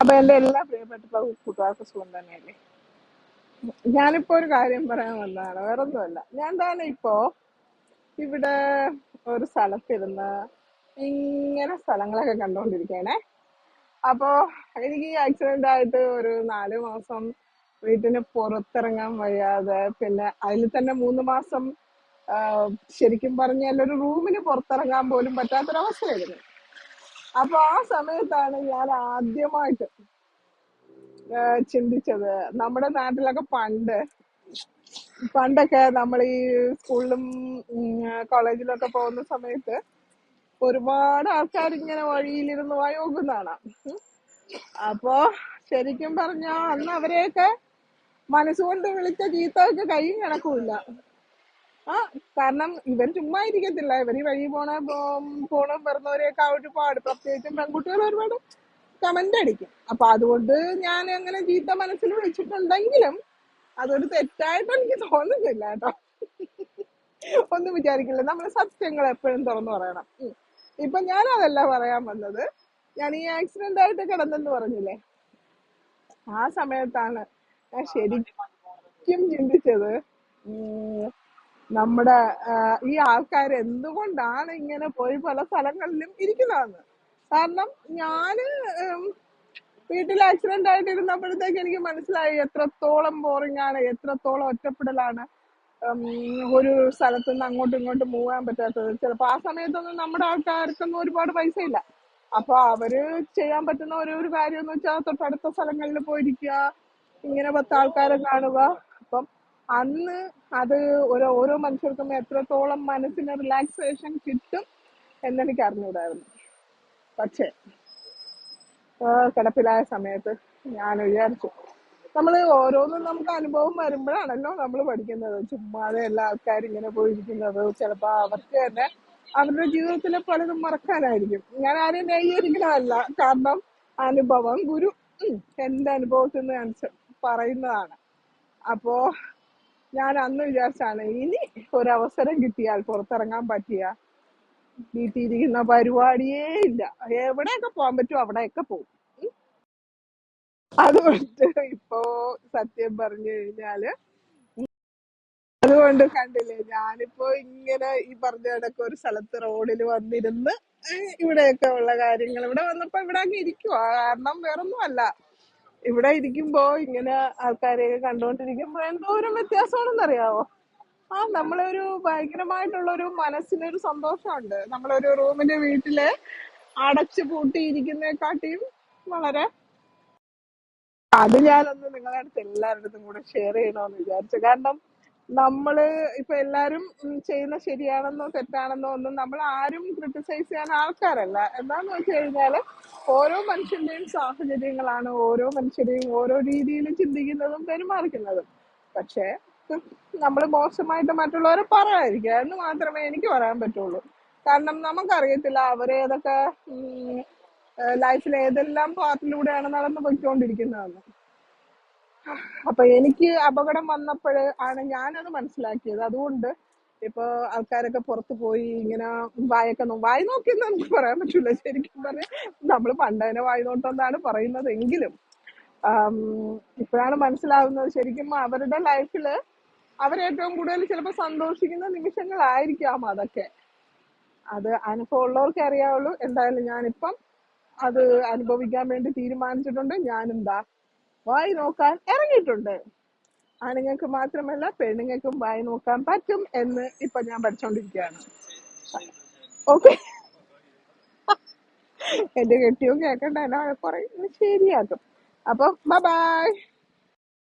അപ്പൊ എന്റെ എല്ലാ പ്രിയപ്പെട്ട കൂട്ടുകാർക്കും സുഖം തന്നെയല്ലേ? ഞാനിപ്പോ ഒരു കാര്യം പറയാൻ വന്നതാണ് വേറൊന്നുമല്ല. ഞാൻ തന്നെ ഇപ്പോ ഇവിടെ ഒരു സ്ഥലത്തിരുന്ന് ഇങ്ങനെ സ്ഥലങ്ങളൊക്കെ കണ്ടുകൊണ്ടിരിക്കണേ അപ്പോ എനിക്ക് ഈ ആക്സിഡന്റ് ആയിട്ട് ഒരു നാല് മാസം വീട്ടിന് പുറത്തിറങ്ങാൻ വയ്യാതെ പിന്നെ അതിൽ തന്നെ മൂന്ന് മാസം ശരിക്കും പറഞ്ഞാൽ ഒരു റൂമിന് പുറത്തിറങ്ങാൻ പോലും പറ്റാത്തൊരവസ്ഥയായിരുന്നു. അപ്പൊ ആ സമയത്താണ് ഞാൻ ആദ്യമായിട്ട് ചിന്തിച്ചത്. നമ്മുടെ നാട്ടിലൊക്കെ പണ്ട് പണ്ടൊക്കെ നമ്മൾ ഈ സ്കൂളിലും കോളേജിലൊക്കെ പോകുന്ന സമയത്ത് ഒരുപാട് ആൾക്കാർ ഇങ്ങനെ വഴിയിലിരുന്ന് വയോകുന്നതാണ്. അപ്പോ ശരിക്കും പറഞ്ഞ അന്ന് അവരെയൊക്കെ മനസ്സുകൊണ്ട് വിളിച്ച ചീത്തയൊക്കെ കൈയും കണക്കുമില്ല ആ കാരണം ഇവൻ ചുമ്മാ ഇരിക്കത്തില്ല. ഇവർ ഈ വഴി പോണ പോണ വരുന്നവരെയൊക്കെ പാട്. പ്രത്യേകിച്ചും പെൺകുട്ടികൾ ഒരുപാട് കമന്റ് അടിക്കും. അപ്പൊ അതുകൊണ്ട് ഞാൻ അങ്ങനെ ചീത്ത മനസ്സിൽ വിളിച്ചിട്ടുണ്ടെങ്കിലും അതൊരു തെറ്റായിട്ട് എനിക്ക് തോന്നുന്നില്ല കേട്ടോ. ഒന്നും വിചാരിക്കില്ല. നമ്മൾ സത്യങ്ങൾ എപ്പോഴും തുറന്നു പറയണം. ഇപ്പൊ ഞാൻ അതല്ല പറയാൻ വന്നത്. ഞാൻ ഈ ആക്സിഡന്റ് ആയിട്ട് കിടന്നെന്ന് പറഞ്ഞില്ലേ? ആ സമയത്താണ് ഞാൻ ശരിക്കും ചിന്തിച്ചത്. ഉം, നമ്മുടെ ഈ ആൾക്കാർ എന്തുകൊണ്ടാണ് ഇങ്ങനെ പോയി പല സ്ഥലങ്ങളിലും ഇരിക്കുന്നതെന്ന്. കാരണം ഞാൻ വീട്ടിൽ ആക്സിഡന്റ് ആയിട്ട് ഇരുന്നപ്പോഴത്തേക്ക് എനിക്ക് മനസ്സിലായി എത്രത്തോളം ബോറിംഗ് ആണ് എത്രത്തോളം ഒറ്റപ്പെടലാണ് ഒരു സ്ഥലത്തു നിന്ന് അങ്ങോട്ടും ഇങ്ങോട്ടും മൂവാൻ പറ്റാത്തത്. ചിലപ്പോ ആ സമയത്തൊന്നും നമ്മുടെ ആൾക്കാർക്കൊന്നും ഒരുപാട് പൈസ ഇല്ല. അപ്പൊ അവർ ചെയ്യാൻ പറ്റുന്ന ഒരു ഒരു കാര്യം എന്ന് വെച്ചാൽ തൊട്ടടുത്ത സ്ഥലങ്ങളിൽ പോയിരിക്കുക ഇങ്ങനെ പത്ത് ആൾക്കാരെ കാണുക അന്ന് അത് ഓരോ ഓരോ മനുഷ്യർക്കും എത്രത്തോളം മനസ്സിന് റിലാക്സേഷൻ കിട്ടും എന്നെനിക്ക് അറിഞ്ഞൂടായിരുന്നു പക്ഷേ കിടപ്പിലായ സമയത്ത് ഞാൻ വിചാരിച്ചു നമ്മൾ ഓരോന്നും നമുക്ക് അനുഭവം വരുമ്പോഴാണല്ലോ നമ്മൾ പഠിക്കുന്നത്. ചുമ്മാതെ എല്ലാ ആൾക്കാരും ഇങ്ങനെ പോയിരിക്കുന്നത്. ചിലപ്പോൾ അവർക്ക് തന്നെ അവരുടെ ജീവിതത്തിലെ പലതും മറക്കാനായിരിക്കും. ഞാൻ ആരെയും നെയ്യരിക്കണമല്ല കാരണം അനുഭവം ഗുരു എന്റെ അനുഭവത്തിൽ നിന്ന് ഞാൻ പറയുന്നതാണ്. അപ്പോ ഞാൻ അന്ന് വിചാരിച്ചാണ് ഇനി ഒരവസരം കിട്ടിയാൽ പുറത്തിറങ്ങാൻ പറ്റിയ വീട്ടിൽ ഇരിക്കുന്ന പരിപാടിയേ ഇല്ല. എവിടെയൊക്കെ പോകാൻ പറ്റുമോ അവിടെയൊക്കെ പോകും. അതുകൊണ്ട് ഇപ്പോ സത്യം പറഞ്ഞു കഴിഞ്ഞാൽ അതുകൊണ്ട് കണ്ടില്ലേ ഞാനിപ്പോ ഇങ്ങനെ ഈ പറഞ്ഞ കണക്ക് ഒരു സ്ഥലത്ത് റോഡിൽ വന്നിരുന്ന് ഇവിടെയൊക്കെ ഉള്ള കാര്യങ്ങൾ ഇവിടെ വന്നപ്പോ ഇവിടെ അങ്ങ് ഇരിക്കുവാ. കാരണം വേറൊന്നും അല്ല. ഇവിടെ ഇരിക്കുമ്പോ ഇങ്ങനെ ആൾക്കാരെയൊക്കെ കണ്ടുകൊണ്ടിരിക്കുമ്പോ എന്തോരം വ്യത്യാസമാണെന്നറിയാവോ? ആ നമ്മളെ ഒരു ഭയങ്കരമായിട്ടുള്ള ഒരു മനസ്സിനൊരു സന്തോഷമുണ്ട്. നമ്മളൊരു റൂമിന്റെ വീട്ടിൽ അടച്ചു പൂട്ടിയിരിക്കുന്നതിനെക്കാട്ടിയും വളരെ അത് ഞാനൊന്ന് നിങ്ങളുടെ അടുത്ത് എല്ലാവരുടെ അടുത്തും കൂടെ ഷെയർ ചെയ്യണമെന്ന് വിചാരിച്ചു. കാരണം നമ്മൾ ഇപ്പൊ എല്ലാരും ചെയ്യുന്ന ശരിയാണെന്നോ തെറ്റാണെന്നോ ഒന്നും നമ്മൾ ആരും ക്രിട്ടിസൈസ് ചെയ്യാൻ ആൾക്കാരല്ല. എന്താന്ന് വെച്ച് കഴിഞ്ഞാൽ ഓരോ മനുഷ്യന്റെയും സാഹചര്യങ്ങളാണ് ഓരോ മനുഷ്യരെയും ഓരോ രീതിയിൽ ചിന്തിക്കുന്നതും പെരുമാറിക്കുന്നതും. പക്ഷേ നമ്മൾ മോശമായിട്ട് മറ്റുള്ളവരെ പറയാതിരിക്കുക എന്ന് മാത്രമേ എനിക്ക് പറയാൻ പറ്റുള്ളൂ. കാരണം നമുക്കറിയത്തില്ല അവരേതൊക്കെ ലൈഫിൽ ഏതെല്ലാം പാത്തിലൂടെയാണ് നടന്നു പോയിക്കൊണ്ടിരിക്കുന്നതെന്ന് അപ്പൊ എനിക്ക് അപകടം വന്നപ്പോഴ് ആണ് ഞാനത് മനസ്സിലാക്കിയത്. അതുകൊണ്ട് ഇപ്പൊ ആൾക്കാരൊക്കെ പുറത്തു പോയി ഇങ്ങനെ വായൊക്കെ വായി നോക്കിയെന്ന് നമുക്ക് പറയാൻ പറ്റൂല. ശരിക്കും പറഞ്ഞാൽ നമ്മൾ പണ്ടതിനെ വായി നോട്ടെന്നാണ് പറയുന്നത് എങ്കിലും. ഇപ്പോഴാണ് മനസ്സിലാവുന്നത് ശരിക്കും അവരുടെ ലൈഫിൽ അവരേറ്റവും കൂടുതൽ ചിലപ്പോൾ സന്തോഷിക്കുന്ന നിമിഷങ്ങളായിരിക്കാം അതൊക്കെ. അത് അനുഭവം ഉള്ളവർക്കേ അറിയാവുള്ളൂ. എന്തായാലും ഞാനിപ്പം അത് അനുഭവിക്കാൻ വേണ്ടി തീരുമാനിച്ചിട്ടുണ്ട്. ഞാനും ദാ വായി നോക്കാൻ ഇറങ്ങിയിട്ടുണ്ട്. ആണുങ്ങൾക്ക് മാത്രമല്ല പെണ്ണുങ്ങൾക്കും വായി നോക്കാൻ പറ്റും എന്ന് ഇപ്പൊ ഞാൻ പഠിച്ചോണ്ടിരിക്കുകയാണ്. ഓക്കെ. എന്റെ കെട്ടിയോ കേക്കണ്ട എന്നാ പറയും. ശരിയാക്കും. അപ്പൊ ബൈ.